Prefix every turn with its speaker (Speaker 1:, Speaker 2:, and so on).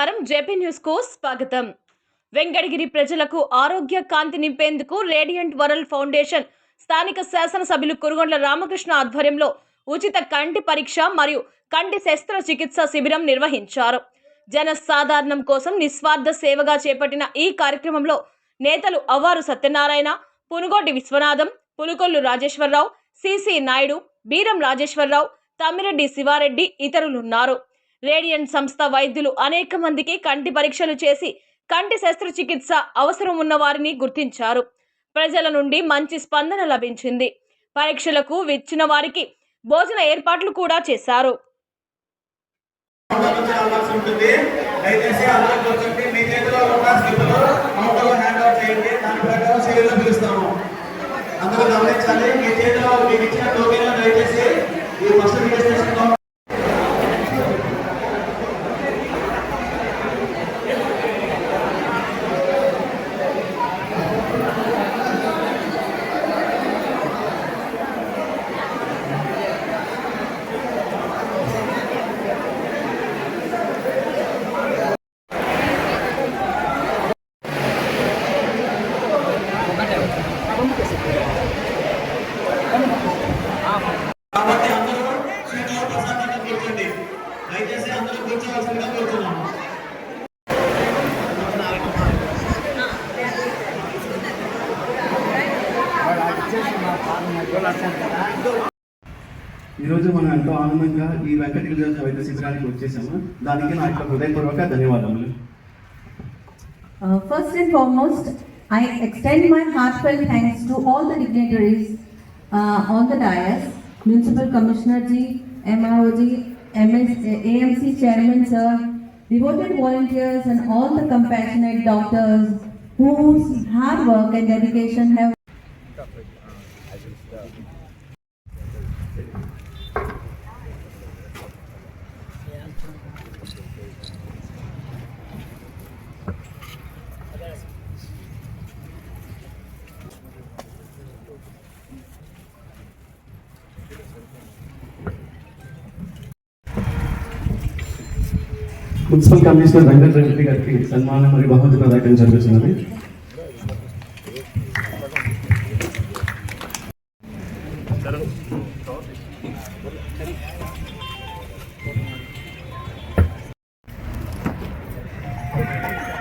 Speaker 1: నమస్కారం JP news కు స్వాగతం వెంగడగిరి ప్రజలకు ఆరోగ్య కాంతి నింపేందుకు రేడియంట్ వరల్డ్ ఫౌండేషన్ స్థానిక శాసనసభ్యులు కురుగొండ్ల రామకృష్ణ ఆధ్వర్యంలో ఉచిత కంటి పరీక్ష మరియు కంటి శస్త్రచికిత్స శిబిరం నిర్వహించారు జనసాధారణం కోసం నిస్వార్థ సేవగా చేపట్టిన ఈ కార్యక్రమంలో నేతలు అవ్వారు సత్యనారాయణ పునుగోటి విశ్వనాథం పులుకొల్లు రాజేశ్వరరావు సిసి నాయుడు బీరం రాజేశ్వరరావు తమ్మిరెడ్డి శివారెడ్డి ఇతరులున్నారు రేడియన్ సంస్థ వైద్యులు అనేక మందికి కంటి పరీక్షలు చేసి కంటి శస్త్రచికిత్స అవసరం ఉన్న వారిని గుర్తించారు ప్రజల నుండి మంచి స్పందన లభించింది పరీక్షలకు విచ్చిన వారికి భోజన ఏర్పాట్లు కూడా చేశారు
Speaker 2: అందరూ గమనించాలి మీ చేతిలో మీకు ఇచ్చిన దయచేసి ఈ
Speaker 3: ఈరోజు మనం ఎంతో ఆనందంగా ఈ వెంకటగిరి కవిత శిబిరానికి వచ్చేసాము దానికి నా యొక్క హృదయపూర్వక ధన్యవాదములు
Speaker 4: first and foremost I extend my heartfelt thanks to all the dignitaries on the dais municipal commissioner G M I O G M S A M C chairman sir devoted volunteers and all the compassionate doctors whose hard work and dedication have
Speaker 3: municipal commissioner Rajendra Trivedi గారికి సన్మానమరి బహత్ ప్రదానకం జరుపుతున్నది Thank you.